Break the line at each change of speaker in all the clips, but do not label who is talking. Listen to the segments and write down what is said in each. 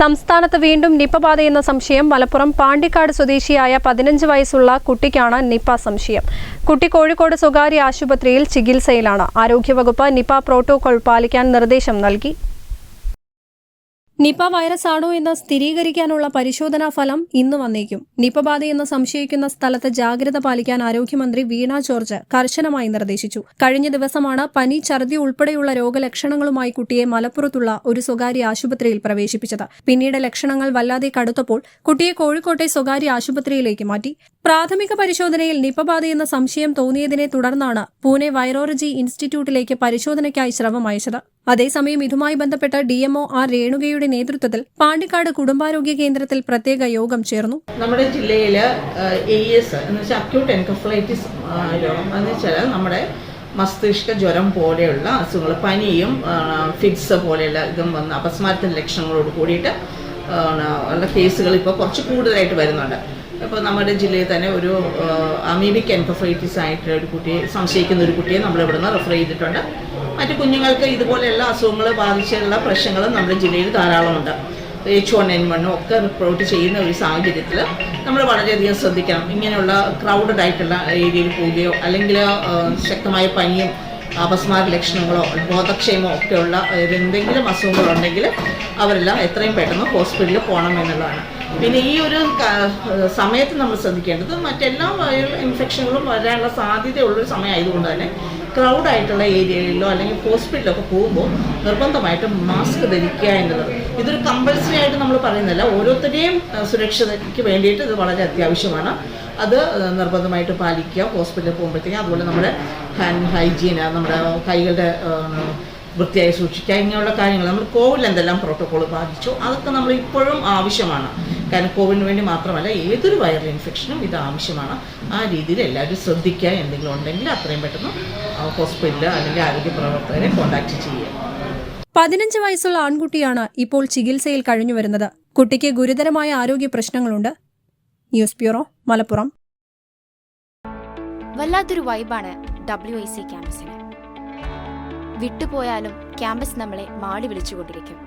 സംസ്ഥാനത്ത് വീണ്ടും നിപ്പ ബാധയെന്ന സംശയം. മലപ്പുറം പാണ്ടിക്കാട് സ്വദേശിയായ പതിനഞ്ച് വയസ്സുള്ള കുട്ടിക്കാണ് നിപ്പ സംശയം. കുട്ടി കോഴിക്കോട് സ്വകാര്യ ആശുപത്രിയിൽ ചികിത്സയിലാണ്. ആരോഗ്യവകുപ്പ് നിപ്പ പ്രോട്ടോകോൾ പാലിക്കാൻ നിർദ്ദേശം നൽകി. നിപ വൈറസ് ആണോ എന്ന് സ്ഥിരീകരിക്കാനുള്ള പരിശോധനാ ഫലം ഇന്ന് വന്നേക്കും. നിപ ബാധയെന്ന് സംശയിക്കുന്ന സ്ഥലത്ത് ജാഗ്രത പാലിക്കാൻ ആരോഗ്യമന്ത്രി വീണ ജോർജ് കർശനമായി നിർദ്ദേശിച്ചു. കഴിഞ്ഞ ദിവസമാണ് പനി ഛർദി ഉൾപ്പെടെയുള്ള രോഗലക്ഷണങ്ങളുമായി കുട്ടിയെ മലപ്പുറത്തുള്ള ഒരു സ്വകാര്യ ആശുപത്രിയിൽ പ്രവേശിപ്പിച്ചത്. പിന്നീട് ലക്ഷണങ്ങൾ വല്ലാതെ കടുത്തപ്പോൾ കുട്ടിയെ കോഴിക്കോട്ടെ സ്വകാര്യ ആശുപത്രിയിലേക്ക് മാറ്റി. പ്രാഥമിക പരിശോധനയിൽ നിപ ബാധയെന്ന സംശയം തോന്നിയതിനെ തുടർന്നാണ് പൂനെ വൈറോളജി ഇൻസ്റ്റിറ്റ്യൂട്ടിലേക്ക് പരിശോധനയ്ക്കായി ശ്രമം അയച്ചത്. അതേസമയം ഇതുമായി ബന്ധപ്പെട്ട ഡിഎംഒ ആർ രേണുകയുടെ നേതൃത്വത്തിൽ പാണ്ടിക്കാട് കുടുംബാരോഗ്യ കേന്ദ്രത്തിൽ പ്രത്യേക യോഗം ചേർന്നു.
നമ്മുടെ ജില്ലയിൽ എസ് എന്ന് വെച്ചാൽ നമ്മുടെ മസ്തിഷ്ക ജ്വരം പോലെയുള്ള അസുഖങ്ങൾ പനിയും ഫിറ്റ്സ് പോലെയുള്ള ഇതും വന്ന് അപസ്മാരത്തിന്റെ ലക്ഷണങ്ങളോട് കൂടിയിട്ട് ഉള്ള കേസുകൾ ഇപ്പോൾ കുറച്ച് കൂടുതലായിട്ട് വരുന്നുണ്ട്. ഇപ്പോൾ നമ്മുടെ ജില്ലയിൽ തന്നെ ഒരു അമീബിക് എൻകഫലൈറ്റിസ് ആയിട്ട് ഒരു കുട്ടിയെ സംശയിക്കുന്ന ഒരു കുട്ടിയെ നമ്മൾ ഇവിടുന്ന് റെഫർ ചെയ്തിട്ടുണ്ട്. മറ്റു കുഞ്ഞുങ്ങൾക്ക് ഇതുപോലെയുള്ള അസുഖങ്ങൾ ബാധിച്ചുള്ള പ്രശ്നങ്ങളും നമ്മുടെ ജില്ലയിൽ ധാരാളമുണ്ട്. എച്ച് വൺ എൻ വണ്ണും ഒക്കെ റിപ്പോർട്ട് ചെയ്യുന്ന ഒരു സാഹചര്യത്തിൽ നമ്മൾ വളരെയധികം ശ്രദ്ധിക്കണം. ഇങ്ങനെയുള്ള ക്രൗഡഡ് ആയിട്ടുള്ള ഏരിയയിൽ പോവുകയോ അല്ലെങ്കിൽ ശക്തമായ പനിയും അപസ്മാര ലക്ഷണങ്ങളോ ബോധക്ഷയമോ ഒക്കെയുള്ള എന്തെങ്കിലും അസുഖങ്ങളുണ്ടെങ്കിൽ അവരെല്ലാം എത്രയും പെട്ടെന്ന് ഹോസ്പിറ്റലിൽ പോകണം എന്നുള്ളതാണ്. പിന്നെ ഈ ഒരു സമയത്ത് നമ്മൾ ശ്രദ്ധിക്കേണ്ടത് മറ്റെല്ലാ വൈറൽ ഇൻഫെക്ഷനുകളും വരാനുള്ള സാധ്യതയുള്ളൊരു സമയമായതുകൊണ്ട് തന്നെ ക്രൗഡ് ആയിട്ടുള്ള ഏരിയയിലോ അല്ലെങ്കിൽ ഹോസ്പിറ്റലിലൊക്കെ പോകുമ്പോൾ നിർബന്ധമായിട്ടും മാസ്ക് ധരിക്കുക എന്നുള്ളത്. ഇതൊരു കമ്പൽസറി ആയിട്ട് നമ്മൾ പറയുന്നില്ല ഓരോരുത്തരുടെയും സുരക്ഷയ്ക്ക് വേണ്ടിയിട്ട് ഇത് വളരെ അത്യാവശ്യമാണ്. അത് നിർബന്ധമായിട്ട് പാലിക്കുക. ഹോസ്പിറ്റലിൽ പോകുമ്പോഴത്തേക്കും അതുപോലെ നമ്മുടെ ഹാൻഡ് ഹൈജീൻ നമ്മുടെ കൈകളുടെ വൃത്തിയായി സൂക്ഷിക്കുക ഇങ്ങനെയുള്ള കാര്യങ്ങൾ. നമ്മൾ കോവിഡിൽ എന്തെല്ലാം പ്രോട്ടോകോൾ ബാധിച്ചു അതൊക്കെ നമ്മൾ ഇപ്പോഴും ആവശ്യമാണ്. കാരണം കോവിഡിന് വേണ്ടി മാത്രമല്ല ഏതൊരു വൈറൽ ഇൻഫെക്ഷനും ഇത് ആവശ്യമാണ്. ആ രീതിയിൽ എല്ലാവരും ശ്രദ്ധിക്കുക. എന്തെങ്കിലും ഉണ്ടെങ്കിൽ അത്രയും പെട്ടെന്ന് ഹോസ്പിറ്റലിൽ അല്ലെങ്കിൽ ആരോഗ്യ പ്രവർത്തകരെ കോൺടാക്ട് ചെയ്യുക.
പതിനഞ്ച് വയസ്സുള്ള ആൺകുട്ടിയാണ് ഇപ്പോൾ ചികിത്സയിൽ കഴിഞ്ഞു വരുന്നത്. കുട്ടിക്ക് ഗുരുതരമായ ആരോഗ്യ പ്രശ്നങ്ങളുണ്ട്. News bureau Malappuram.
വല്ലാത്തൊരു വൈബാണ് ഡബ്ല്യു ഐ സി ക്യാമ്പസിന്. വിട്ടുപോയാലും ക്യാമ്പസ് നമ്മളെ മാടി വിളിച്ചുകൊണ്ടിരിക്കും.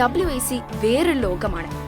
ഡബ്ല്യു ഐ സി വേറൊരു ലോകമാണ്.